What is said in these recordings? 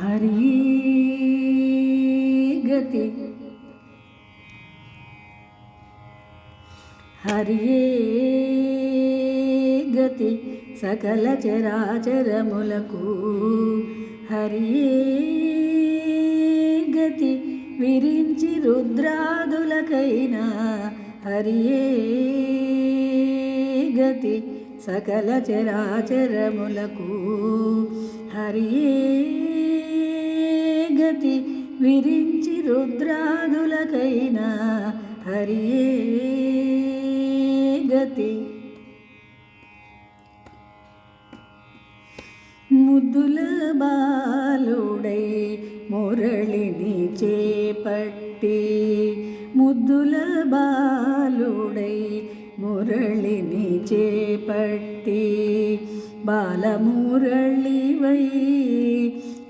హరి గతి. హరియే గతి సకల చరాచరములకు. హరియే గతి విరించి రుద్రాదులకైనా. హరియే గతి సకల చరాచరములకు. హరియే విరతి విరించి రుద్రాదులకైనా హరియే గతి. ముద్దుల బాలుడై మురళిని చేపట్టి ముద్దుల బాలుడై మురళిని చేపట్టి బాలమురళివై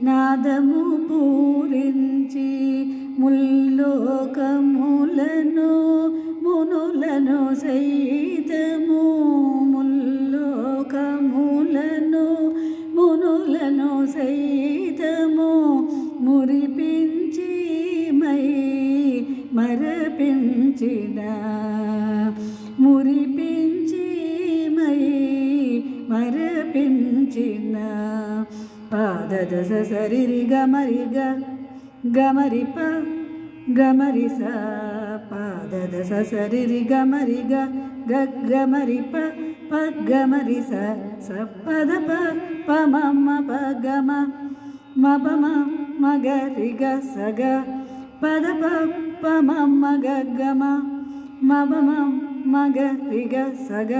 నాదము పూరించి ముల్లోకములను మునులను సైతము ముల్లోకములను మునులను సైతము మురిపించి మై మరపించిన మురిపించి మై మరపించిన. ಪಾದ ದಸ ಸರಿರಿ ಗಮರಿ ಗ ಗಮರಿ ಪ ಗಮರಿ ಸ ಪಾದ ದಸ ಸರಿರಿ ಗಮರಿ ಗ ಗ ಗಮರಿ ಪ ಪ ಗಮರಿ ಸ ಸ ಪದ ಪ ಪ ಮ ಮ ಪ ಗಮ ಮ ಪ ಮ ಮ ಗ ರಿ ಗ ಸ ಗ ಪದ ಪ ಪ ಮ ಮ ಗ ಗ ಮ ಮ ಪ ಮ ಮ ಗ ರಿ ಗ ಸ ಗ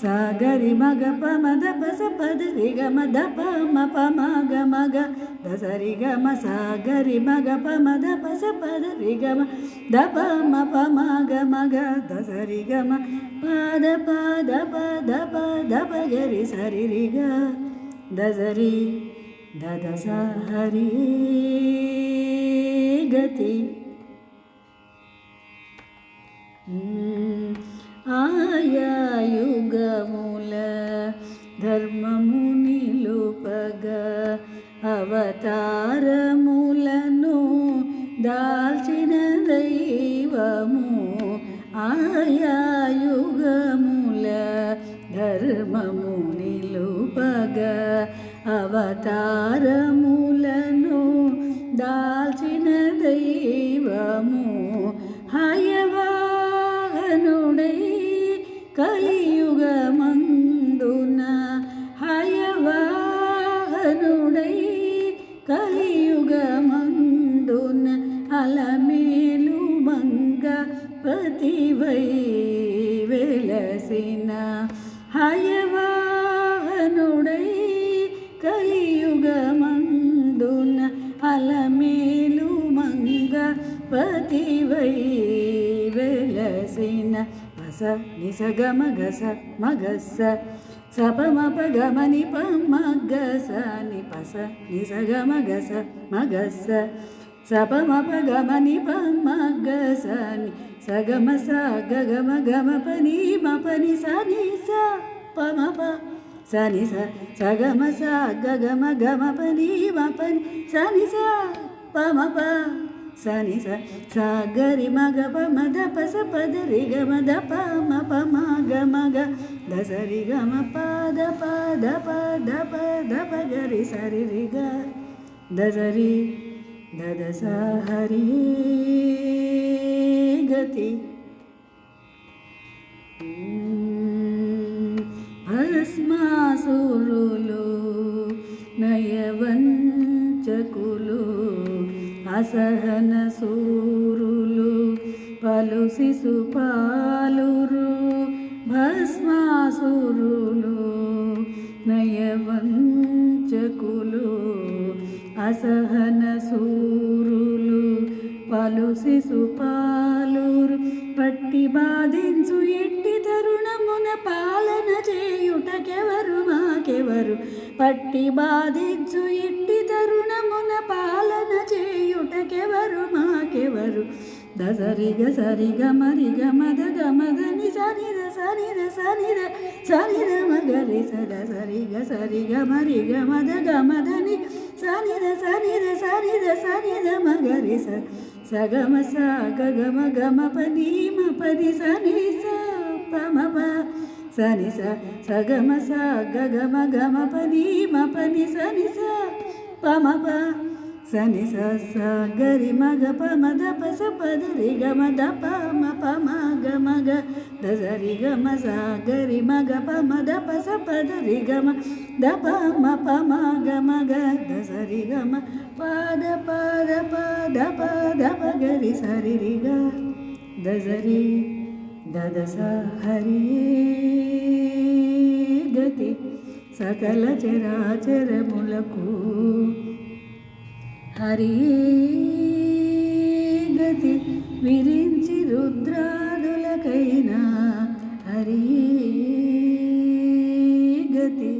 ಸಾಗರಿ ಮಗ ಪ ಮದ ಪಸ ಪದ ರಿ ಗ ಮದ ಪ ಮ ಪ ಮ ಗ ಮಗ ದಸರಿ ಗ ಮ ಸಾಗರಿ ಮಗ ಪ ಮದ ಪಸ ಪದ ರಿ ಗ ಮ ದ ಪ ಮ ಪ ಮ ಗ ಮಗ ದಸರಿ ಗ ಮ ಪಾದ ಪಾದ ಪದ ಪದ ಪಗರಿ ಸರಿ ರಿ ಗ ದಸರಿ ದದಸ ಹರಿ ಗತಿ ಆಯ ఆయా యుగముల ధర్మము నిలుపగ అవతారములను దాల్చిన దైవము హయవాహనుడై కలియుగమందున హయవాహనుడై కలియుగమందున అలమేలు మంగ పతివై వెలసిన హయవాహనుడై కలియుగమందున అలమేలు మంగ పతివై వెలసిన పస నిసగ మగస మగస సపమపగమని పమగస నిపస నిసగ మగస మగస సపమప గమని పమగస ని సగమ స గగమ గమ పని మపని సని స పమప సని స సగమ స గగమ గమ పని మపని సని స పమప సని స సాగరి మగ పమ దప స పద రి గమ దప మ పమ గమ గ దసరి గమ పద పద పద పద గరి సరి రి గ దసరి దదస హరి గతి భస్మాసురులు నయవంచకులు అసహన సూరులు పలు శిశుపాలురు భస్మాసురులు నయవంచకులు అసహన సూరులు పలు శిశుపాలురు పట్టి బాధించు ఎట్టి తరుణమున పాలన చేయుటకెవరు మాకెవరు? పట్టి బాధించు ఎట్టి తరుణమున పాలన చేయుటకెవరు మాకెవరు? ದ ಸರಿ ಗ ಸರಿ ಗ ಮರಿ ಗ ಮದ ಗ ಮದ ನಿ ಸರಿ ದ ಸರಿ ದ ಸರಿ ದ ಸರಿ ದ ಮಗ ರಿ ಸ ದ ಸರಿ ಗ ಸರಿ ಗ ಮರಿ ಗ ಮದ ಗ ಮದ ನಿ ಸರಿ ದ ಸರಿ ದ ಸರಿ ದ ಸರಿ ದ ಮಗ ರಿ ಸ ಸ ಗ ಮ ಸ ಗ ಗ ಮ ಗ ಮ ಪ ನಿ ಮ ಪ ನಿ ಸ ನಿ ಸ ಪ ಮ ಪ ಸ ನಿ ಸ ಸ ಗ ಮ ಸ ಗ ಗ ಮ ಗ ಮ ಪ ನಿ ಮ ಪ ನಿ ಸ ನಿ ಸ ಪ ಮ ಪ ప ద రి గ మ ద ప మ ప మ గ మ గ ద స రి గ మ ప ద ప ద ప ద ప ద ప గ రి స రి రి గ ద స రి ద ద స హరి గతి సకల చరాచరములకు హరి గతి విరించి రుద్రాదులకైనా హరి గతి